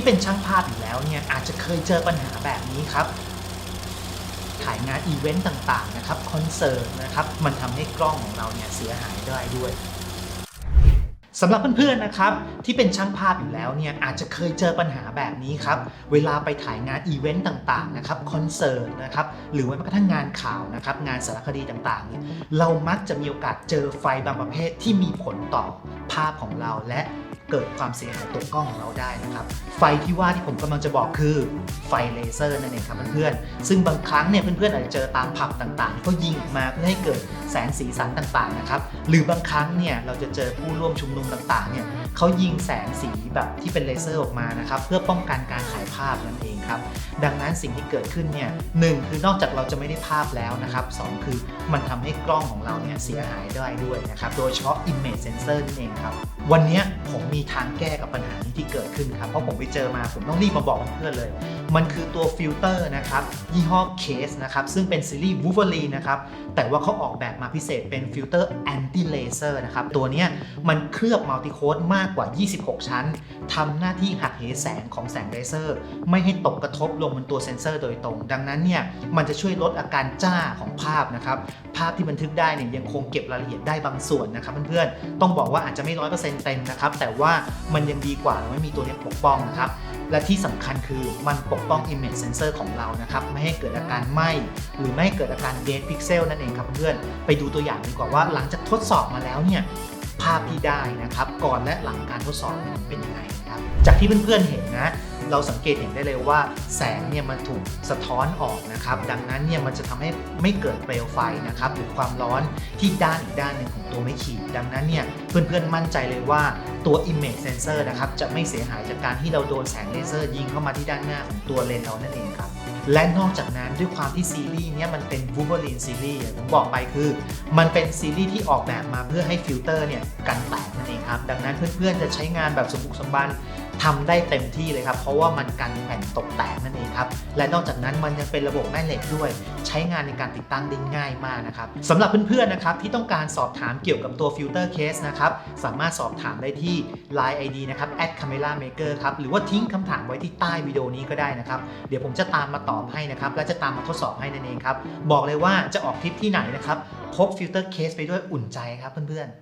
ที่เป็นช่างภาพอยู่แล้วเนี่ยอาจจะเคยเจอปัญหาแบบนี้ครับถ่ายงานอีเวนต์ต่างๆนะครับคอนเสิร์ตนะครับมันทำให้กล้องของเราเนี่ยเสียหายได้ด้วย สำหรับเพื่อนๆนะครับที่เป็นช่างภาพอยู่แล้วเนี่ยอาจจะเคยเจอปัญหาแบบนี้ครับเวลาไปถ่ายงานอีเวนต์ต่างๆนะครับคอนเสิร์ตนะครับหรือแม้กระทั่งงานข่าวนะครับงานสารคดีต่างๆเนี่ยเรามักจะมีโอกาสเจอไฟบางประเภทที่มีผลต่อภาพของเราและเกิดความเสียหายตัวกล้องของเราได้นะครับ ไฟที่ว่าที่ผมกำลังจะบอกคือไฟเลเซอร์นั่นเองครับเพื่อนๆซึ่งบางครั้งเนี่ยเพื่อนๆอาจจะเจอตามผับต่างๆที่เขายิงออกมาเพื่อให้เกิด แสงสีสันต่างๆนะครับหรือบางครั้งเนี่ยเราจะเจอผู้ร่วมชุมนุมต่างๆเนี่ยเขายิงแสงสีแบบที่เป็นเลเซอร์ออกมานะครับเพื่อป้องกันการถ่ายภาพนั่นเองครับดังนั้นสิ่งที่เกิดขึ้นเนี่ยหนึ่งคือนอกจากเราจะไม่ได้ภาพแล้วนะครับสองคือมันทำให้กล้องของเราเนี่ยเสียหายได้ด้วยนะครับโดยเฉพาะ image sensor นั่นเองครับวันนี้ผมมีทางแก้กับปัญหานี้ที่เกิดขึ้นครับเพราะผมไปเจอมาผมต้องรีบมาบอกเพื่อนๆเลย มันคือตัวฟิลเตอร์นะครับยี่ห้อเคสนะครับซึ่งเป็นซีรีส์ Wolverine นะครับแต่ว่าเขาออกแบบมาพิเศษเป็นฟิลเตอร์ anti laser นะครับ ตัวนี้มันเคลือบมัลติโคดมากกว่า 26 ชั้นทำหน้าที่หักเหแสงของแสงเลเซอร์ ไม่ให้ตกกระทบลงบนตัวเซนเซอร์โดยตรง ดังนั้นเนี่ยมันจะช่วยลดอาการจ้าของภาพนะครับ ภาพที่บันทึกได้เนี่ยยังคงเก็บรายละเอียดได้บางส่วนนะครับเพื่อนๆต้องบอกว่าอาจจะไม่ร้อยเปอร์เซ็นต์เต็มนะครับแต่ว่ามันยังดีกว่าเราไม่มีตัวนี้ปกป้องนะครับ และที่สำคัญคือมันปกป้อง image sensor ของเรานะครับ ไม่ให้เกิดอาการไหม้หรือไม่ให้เกิดอาการ dead pixel นั่นเองครับเพื่อนๆไปดูตัวอย่างดีกว่าว่าหลังจากทดสอบมาแล้วเนี่ยภาพที่ได้นะครับ ก่อนและหลังการทดสอบเนี่ยมันเป็นยังไงนะครับ จากที่เพื่อนๆเห็นนะ เราสังเกตเห็นได้เลยว่าแสงเนี่ยมันถูกสะท้อนออกนะครับ ดังนั้นเนี่ยมันจะทำให้ไม่เกิดเปลวไฟนะครับหรือความร้อนที่ด้านอีกด้านหนึ่งของตัวไม่ขีด ดังนั้นเนี่ยเพื่อนๆมั่นใจเลยว่าตัว image sensor นะครับจะไม่เสียหายจากการที่เราโดนแสงเลเซอร์ยิงเข้ามาที่ด้านหน้าของตัวเลนส์เรานั่นเองครับและนอกจากนั้นด้วยความที่ซีรีส์เนี้ยมันเป็น Wolverine ซีรีส์ผมบอกไปคือ มันเป็นซีรีส์ที่ออกแบบมาเพื่อให้ฟิลเตอร์เนี่ยกันแตกนั่นเองครับ ดังนั้นเพื่อนๆจะใช้งานแบบสมบุกสมบันทำได้เต็มที่เลยครับเพราะว่ามันกันแผ่นตกแตกนั่นเองครับ และนอกจากนั้นมันยังเป็นระบบแม่เหล็กด้วย ใช้งานในการติดตั้งได้ง่ายมากนะครับสำหรับเพื่อนๆนะครับที่ต้องการสอบถามเกี่ยวกับตัวฟิลเตอร์เคสนะครับสามารถสอบถามได้ที่ Line ID นะครับ @camera maker ครับหรือว่าทิ้งคำถามไว้ที่ใต้วิดีโอนี้ก็ได้นะครับเดี๋ยวผมจะตามมาตอบให้นะครับและจะตามมาทดสอบให้นั่นเองครับบอกเลยว่าจะออกทริปที่ไหนนะครับพกฟิลเตอร์เคสไปด้วยอุ่นใจครับเพื่อนๆ